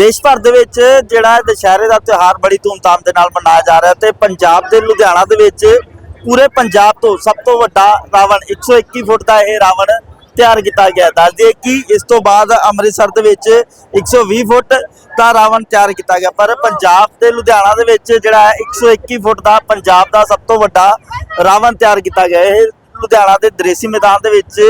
ਦੇਸ਼ ਭਰ ਦੇ ਵਿੱਚ ਜਿਹੜਾ ਦੁਸ਼ਹਿਰੇ ਦਾ ਤਿਉਹਾਰ ਬੜੀ ਧੂਮਧਾਮ ਦੇ ਨਾਲ ਮਨਾਇਆ ਜਾ ਰਿਹਾ ਤੇ ਪੰਜਾਬ ਦੇ ਲੁਧਿਆਣਾ ਦੇ ਵਿੱਚ ਪੂਰੇ ਪੰਜਾਬ ਤੋਂ ਸਭ ਤੋਂ ਵੱਡਾ ਰਾਵਣ 121 ਫੁੱਟ ਦਾ ਇਹ ਰਾਵਣ ਤਿਆਰ ਕੀਤਾ ਗਿਆ ਦੱਸ ਦਈਏ ਕਿ ਇਸ ਤੋਂ ਬਾਅਦ ਅੰਮ੍ਰਿਤਸਰ ਦੇ ਵਿੱਚ 120 ਫੁੱਟ ਦਾ ਰਾਵਣ ਤਿਆਰ ਕੀਤਾ ਗਿਆ। ਪਰ ਪੰਜਾਬ ਦੇ ਲੁਧਿਆਣਾ ਦੇ ਵਿੱਚ ਜਿਹੜਾ ਹੈ 121 ਫੁੱਟ ਦਾ ਪੰਜਾਬ ਦਾ ਸਭ ਤੋਂ ਵੱਡਾ ਰਾਵਣ ਤਿਆਰ ਕੀਤਾ ਗਿਆ। ਇਹ ਲੁਧਿਆਣਾ ਦੇ ਦਰੇਸੀ ਮੈਦਾਨ ਦੇ ਵਿੱਚ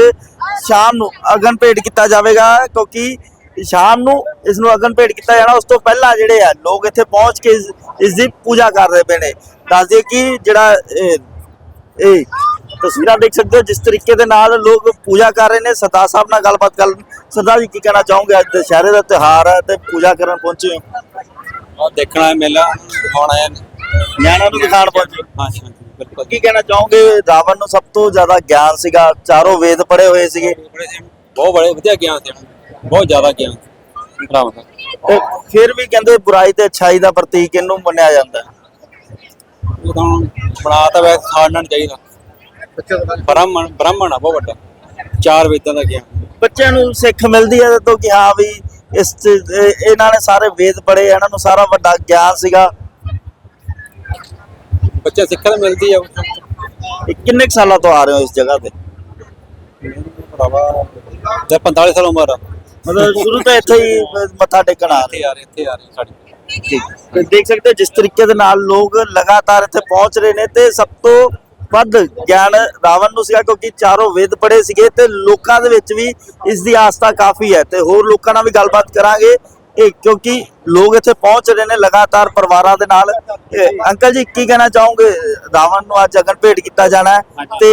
ਸ਼ਾਮ ਨੂੰ ਅਗਨ ਭੇਟ ਕੀਤਾ ਜਾਵੇਗਾ ਕਿਉਂਕਿ ਸ਼ਾਮ ਨੂੰ ਇਸ ਨੂੰ ਅਗਨ ਭੇਟ ਕੀਤਾ ਜਾਣਾ ਉਸ ਤੋਂ ਪਹਿਲਾਂ ਜਿਹੜੇ ਆ ਲੋਕ ਇੱਥੇ ਪਹੁੰਚ ਕੇ ਇਸ- ਦੀ ਪੂਜਾ ਕਰ ਰਹੇ ਪਏ ਨੇ। ਦੱਸ ਦਈਏ ਕਿ ਜਿਹੜਾ ਇਹ ਤਸਵੀਰਾਂ ਦੇਖ ਸਕਦੇ ਹੋ ਜਿਸ ਤਰੀਕੇ ਦੇ ਨਾਲ ਲੋਕ ਪੂਜਾ ਕਰ ਰਹੇ ਨੇ। ਸਰਦਾਰ ਸਾਹਿਬ ਨਾਲ ਗੱਲਬਾਤ ਕਰ ਸਰਦਾਰ ਜੀ ਕੀ ਕਹਿਣਾ ਚਾਹੋਗੇ? ਅੱਜ ਦੁਸ਼ਹਿਰੇ ਦਾ ਤਿਉਹਾਰ ਹੈ ਤੇ ਪੂਜਾ ਕਰਨ ਪਹੁੰਚੇ ਹੋ। ਆ ਦੇਖਣਾ ਹੈ ਮੇਲਾ ਦਿਖਾਉਣਾ ਹੈ। ਨਿਆਣਿਆਂ ਨੂੰ ਦਿਖਾਣ ਪਹੁੰਚੇ ਹੋ। ਹਾਂ ਹਾਂ ਬਿਲਕੁਲ। ਕੀ ਕਹਿਣਾ ਚਾਹੋਗੇ? ਰਾਵਣ ਨੂੰ ਸਭ ਤੋਂ ਜ਼ਿਆਦਾ ਗਿਆਨ ਸੀਗਾ। ਚਾਰੋਂ ਵੇਦ ਪੜ੍ਹੇ ਹੋਏ ਸੀਗੇ। ਬਹੁਤ ਬੜੇ ਵਧੀਆ ਗਿਆਨ ਸੀ। ਬਹੁਤ ਜ਼ਿਆਦਾ ਗਿਆਨ ਰਾਮ ਦਾ। ਤੇ ਫਿਰ ਵੀ ਕਹਿੰਦੇ ਬੁਰਾਈ ਤੇ ਅੱਛਾਈ ਦਾ ਪ੍ਰਤੀਕ ਇਹਨੂੰ ਮੰਨਿਆ ਜਾਂਦਾ। ਹੈ ਤਾਂ ਬਣਾ ਤਾਂ ਵੈਸੇ ਸਾੜਨਾ ਨਹੀਂ ਚਾਹੀਦਾ। ਬ੍ਰਾਹਮਣ ਬ੍ਰਾਹਮਣ ਆ ਬਹੁਤ ਵੱਡਾ। ਚਾਰ ਵੇਦਾਂ ਦਾ ਗਿਆਨ ਬੱਚਿਆਂ ਨੂੰ ਸਿੱਖ ਮਿਲਦੀ ਹੈ ਤੋਂ ਕਿ ਹਾਂ ਵੀ ਇਸ 'ਚ ਇਹ- ਇਹਨਾਂ ਨੇ ਸਾਰੇ ਵੇਦ ਪੜ੍ਹੇ ਇਹਨਾਂ ਨੂੰ ਸਾਰਾ ਵੱਡਾ ਗਿਆਨ ਸੀਗਾ। ਬੱਚੇ ਸਿੱਖਣ ਨੂੰ ਮਿਲਦੀ ਆ। ਇਹ ਕਿੰਨੇ ਕੁ ਸਾਲਾਂ ਤੋਂ ਆ ਰਹੇ ਹੋ ਇਸ ਜਗ੍ਹਾ ਤੇ? ਭਰਾਵਾ ਤੇ 45 ਸਾਲ ਉਮਰ ਆ। ਮਤਲਬ ਸ਼ੁਰੂ ਤੋਂ ਇੱਥੇ ਹੀ ਮੱਥਾ ਟੇਕਣ ਆ ਰਹੇ ਇੱਥੇ ਆ ਰਹੇ ਇੱਥੇ ਆ ਰਹੇ ਸਾਡੀ। ਠੀਕ। ਤੇ ਦੇਖ ਸਕਦੇ ਹੋ ਜਿਸ ਤਰੀਕੇ ਦੇ ਨਾਲ ਲੋਕ ਲਗਾਤਾਰ ਇੱਥੇ ਪਹੁੰਚ ਰਹੇ ਨੇ ਤੇ ਸਭ ਤੋਂ ਵੱਧ ਗਿਆਨ ਰਾਵਣ ਨੂੰ ਸੀਗਾ ਕਿਉਂਕਿ ਚਾਰੋਂ ਵੇਦ ਪੜ੍ਹੇ ਸੀਗੇ ਤੇ ਲੋਕਾਂ ਦੇ ਵਿੱਚ ਵੀ ਇਸ ਦੀ ਆਸਥਾ ਕਾਫੀ ਹੈ ਤੇ ਹੋਰ ਲੋਕਾਂ ਨਾਲ ਵੀ ਗੱਲਬਾਤ ਕਰਾਂਗੇ। ਇਹ ਕਿਉਂਕਿ ਲੋਕ ਇੱਥੇ ਪਹੁੰਚ ਰਹੇ ਨੇ ਲਗਾਤਾਰ ਪਰਿਵਾਰਾਂ ਦੇ ਨਾਲ। ਅੰਕਲ ਜੀ ਕੀ ਕਹਿਣਾ ਚਾਹੋਗੇ? ਰਾਵਣ ਨੂੰ ਅੱਜ ਅਗਨ ਭੇਟ ਕੀਤਾ ਜਾਣਾ ਤੇ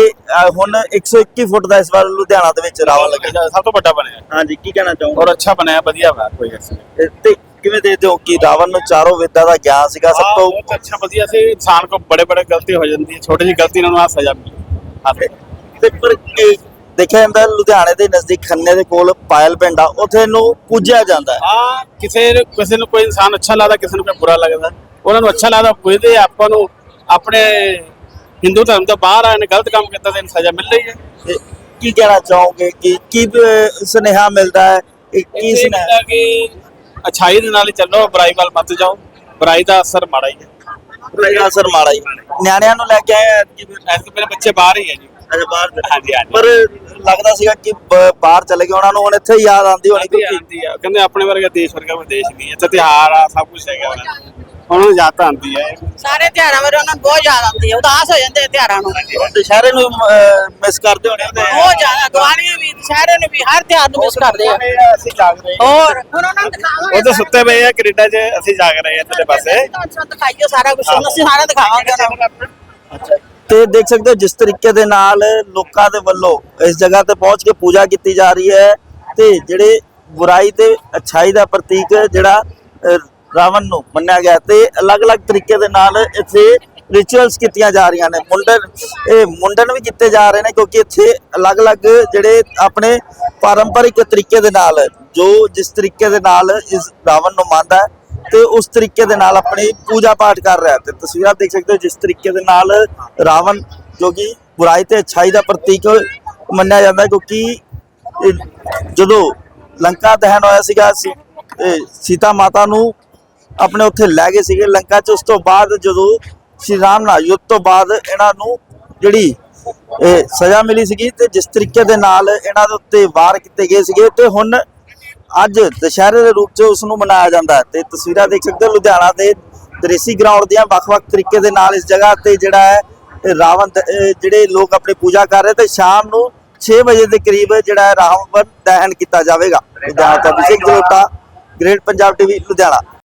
ਹੁਣ 121 ਫੁੱਟ ਦਾ ਇਸ ਵਾਰ ਲੁਧਿਆਣਾ ਦੇ ਵਿੱਚ ਰਾਵਣ ਲੱਗੇਗਾ ਸਭ ਤੋਂ ਵੱਡਾ ਬਣਿਆ। ਹਾਂਜੀ ਕੀ ਕਹਿਣਾ ਚਾਹੋਗੇ? ਔਰ ਅੱਛਾ ਬਣਿਆ ਵਧੀਆ ਵਾ ਕੋਈ ਤੇ ਕਿਵੇਂ ਦੇਖਦੇ ਹੋ ਕਿ ਰਾਵਣ ਨੂੰ ਚਾਰੋਂ ਵੇਦਾਂ ਦਾ ਗਿਆਨ ਸੀਗਾ? ਸਭ ਤੋਂ ਬਹੁਤ ਅੱਛਾ ਵਧੀਆ ਸੀ। ਇਨਸਾਨ ਕੋ ਬੜੇ ਬੜੇ ਗਲਤੀ ਹੋ ਜਾਂਦੀ ਹੈ। ਛੋਟੀ ਜਿਹੀ ਗਲਤੀ ਨਾਲ ਆ ਸਜ਼ਾ ਮਿਲੀ। ਹਾਂ ਤੇ ਪਰ ਦੇਖਿਆ ਜਾਂਦਾ ਲੁਧਿਆਣੇ ਦੇ ਨਜ਼ਦੀਕ ਖੰਨੇ ਦੇ ਕੋਲ ਪਾਇਲ ਪਿੰਡ ਆ ਉੱਥੇ ਨੂੰ ਪੂਜਿਆ ਜਾਂਦਾ ਹੈ। ਹਾਂ ਕਿਸੇ ਕਿਸੇ ਨੂੰ ਕੋਈ ਇਨਸਾਨ ਅੱਛਾ ਲੱਗਦਾ ਕਿਸੇ ਨੂੰ ਕੋਈ ਬੁਰਾ ਲੱਗਦਾ। ਉਹਨਾਂ ਨੂੰ ਅੱਛਾ ਲੱਗਦਾ ਪੁੱਛਦੇ ਆ, ਆਪਾਂ ਨੂੰ ਆਪਣੇ ਹਿੰਦੂ ਧਰਮ ਤੋਂ ਬਾਹਰ ਆਏ ਨੇ ਗਲਤ ਕੰਮ ਕੀਤਾ ਤੇ ਇਹਨੂੰ ਸਜ਼ਾ ਮਿਲ ਰਹੀ ਹੈ। ਤੇ ਕੀ ਕਹਿਣਾ ਚਾਹੋਗੇ? ਕਿ ਕੀ ਅਹ, ਸੁਨੇਹਾ ਮਿਲਦਾ ਹੈ? ਕੀ ਇਹ ਸੁਨੇਹਾ? ਕਿ ਅੱਛਾਈ ਦੇ ਨਾਲ ਹੀ ਚੱਲੋ ਬੁਰਾਈ ਵੱਲ ਮਤ ਜਾਓ। ਬੁਰਾਈ ਦਾ ਅਸਰ ਮਾੜਾ ਹੀ ਹੈ। ਇਹਦਾ ਅਸਰ ਮਾੜਾ ਹੀ ਨਿਆਣਿਆਂ ਨੂੰ ਲੈ ਕੇ ਆਏ ਆ ਕਿ ਐਸੇ ਮੇਰੇ ਬੱਚੇ ਬਾਹਰ ਹੀ ਹੈ ਜੀ। ਅੱਛਾ ਬਾਹਰ ਚਲੇ ਹਾਂਜੀ ਹਾਂਜੀ। ਪਰ ਲੱਗਦਾ ਸੀਗਾ ਕਿ ਬ- ਬਾਹਰ ਚਲੇ ਗਏ ਉਹਨਾਂ ਨੂੰ ਹੁਣ ਇੱਥੇ ਯਾਦ ਆਉਂਦੀ ਹੋਣੀ ਕਿਉਂਕਿ ਆਉਂਦੀ ਆ ਕਹਿੰਦੇ ਆਪਣੇ ਵਰਗਾ ਦੇਸ਼ ਵਰਗਾ ਕੋਈ ਦੇਸ਼ ਨਹੀਂ ਇੱਥੇ ਤਿਉਹਾਰ ਆ ਸਭ ਕੁਝ ਹੈਗਾ। ਵਾ। ਉਹਨਾਂ ਨੂੰ ਯਾਦ ਤਾਂ ਆਉਂਦੀ ਹੈ। ਸਾਰੇ ਤਿਉਹਾਰਾਂ ਬਾਰੇ ਉਹਨਾਂ ਨੂੰ ਬਹੁਤ ਯਾਦ ਆਉਂਦੀ ਹੈ। ਉਦਾਸ ਹੋ ਜਾਂਦੇ ਆ ਤਿਉਹਾਰਾਂ ਨੂੰ। ਹੁਣ ਦੁਸ਼ਹਿਰੇ ਨੂੰ ਮਿਸ ਕਰਦੇ ਹੋਣੇ ਤੇ। ਬਹੁਤ ਜ਼ਿਆਦਾ ਗਵਾਲੀਆਂ ਵੀ ਸ਼ਹਿਰਾਂ ਨੂੰ ਵੀ ਹਰ ਤਿਉਹਾਰ ਨੂੰ ਮਿਸ ਕਰਦੇ ਆ। ਅਸੀਂ ਜਾਗ ਰਹੇ ਹੋਰ ਹੁਣ ਉਹਨਾਂ ਨੂੰ ਦਿਖਾਵਾਂਗੇ ਉਹ ਤਾਂ ਸੁੱਤੇ ਪਏ ਆ ਕੈਨੇਡਾ 'ਚ ਅਸੀਂ ਜਾਗ ਰਹੇ ਆ ਇੱਧਰਲੇ ਪਾਸੇ। ਤੁਹਾਨੂੰ ਦਿਖਾਈਓ ਸਾਰਾ ਕੁਝ ਅਸੀਂ ਸਾਰਾ ਦਿਖਾਵਾਂਗੇ ਉਹਨਾਂ ਨੂੰ। ਤੇ ਦੇਖ ਸਕਦੇ ਹੋ ਜਿਸ ਤਰੀਕੇ ਦੇ ਨਾਲ ਲੋਕਾਂ ਦੇ ਵੱਲੋਂ ਇਸ ਜਗ੍ਹਾ ਤੇ ਪਹੁੰਚ ਕੇ ਪੂਜਾ ਕੀਤੀ ਜਾ ਰਹੀ ਹੈ ਤੇ ਜਿਹੜੇ ਬੁਰਾਈ ਤੇ ਅਛਾਈ ਦਾ ਪ੍ਰਤੀਕ ਜਿਹੜਾ ਰਾਵਣ ਨੂੰ ਮੰਨਿਆ ਗਿਆ ਤੇ ਅਲੱਗ-ਅਲੱਗ ਤਰੀਕੇ ਦੇ ਨਾਲ ਇੱਥੇ ਰਿਚੁਅਲਸ ਕੀਤੀਆਂ ਜਾ ਰਹੀਆਂ ਨੇ। ਮੁੰਡਨ, ਇਹ ਮੁੰਡਨ ਵੀ ਕੀਤੇ ਜਾ ਰਹੇ ਨੇ ਕਿਉਂਕਿ ਇੱਥੇ ਅਲੱਗ-ਅਲੱਗ ਜਿਹੜੇ ਆਪਣੇ ਪਾਰੰਪਰਿਕ ਤਰੀਕੇ ਦੇ ਨਾਲ ਜੋ ਜਿਸ ਤਰੀਕੇ ਦੇ ਨਾਲ ਇਸ ਰਾਵਣ ਨੂੰ ਮੰਨਦਾ ਹੈ ਤੇ ਉਸ ਤਰੀਕੇ ਦੇ ਨਾਲ ਆਪਣੀ ਪੂਜਾ ਪਾਠ ਕਰ ਰਿਹਾ ਹੈ। ਤੇ ਤਸਵੀਰਾਂ ਦੇਖ ਸਕਦੇ ਹੋ ਜਿਸ ਤਰੀਕੇ ਦੇ ਨਾਲ ਰਾਵਣ, ਜੋ ਕਿ ਬੁਰਾਈ ਤੇ ਅਛਾਈ ਦਾ ਪ੍ਰਤੀਕ ਮੰਨਿਆ ਜਾਂਦਾ ਕਿਉਂਕਿ ਜਦੋਂ ਲੰਕਾ ਦਹਨ ਹੋਇਆ ਸੀਗਾ, ਸੀ- ਇਹ ਸੀਤਾ ਮਾਤਾ ਨੂੰ ਆਪਣੇ ਉੱਥੇ ਲੈ ਗਏ ਸੀਗੇ ਲੰਕਾ 'ਚ। ਉਸ ਤੋਂ ਬਾਅਦ ਜਦੋਂ ਸ਼੍ਰੀ ਰਾਮ ਨਾਲ ਯੁੱਧ ਤੋਂ ਬਾਅਦ ਇਹਨਾਂ ਨੂੰ ਜਿਹੜੀ ਇਹ ਸਜ਼ਾ ਮਿਲੀ ਸੀਗੀ ਤੇ ਜਿਸ ਤਰੀਕੇ ਦੇ ਨਾਲ ਇਹਨਾਂ ਦੇ ਉੱਤੇ ਵਾਰ ਕੀਤੇ ਗਏ ਸੀਗੇ ਤੇ ਹੁਣ ਅੱਜ ਦੁਸ਼ਹਿਰੇ ਦੇ ਰੂਪ 'ਚ ਉਸ ਨੂੰ ਮਨਾਇਆ ਜਾਂਦਾ ਤੇ ਤਸਵੀਰਾਂ ਦੇਖ ਸਕਦੇ ਹੋ ਲੁਧਿਆਣਾ ਦੇ ਦ੍ਰੇਸੀ ਗਰਾਊਂਡ ਦੀਆਂ ਵੱਖ-ਵੱਖ ਤਰੀਕੇ ਦੇ ਨਾਲ ਇਸ ਜਗ੍ਹਾ ਤੇ ਜਿਹੜਾ ਹੈ ਰਾਵਣ ਦ- ਜਿਹੜੇ ਲੋਕ ਆਪਣੀ ਪੂਜਾ ਕਰ ਰਹੇ ਤੇ ਸ਼ਾਮ ਨੂੰ 6 ਵਜੇ ਦੇ ਕਰੀਬ ਜਿਹੜਾ ਹੈ ਰਾਵਣ ਦਹਨ ਕੀਤਾ ਜਾਵੇਗਾ। Ludhiana Abhishek Jalota great Punjab TV Ludhiana.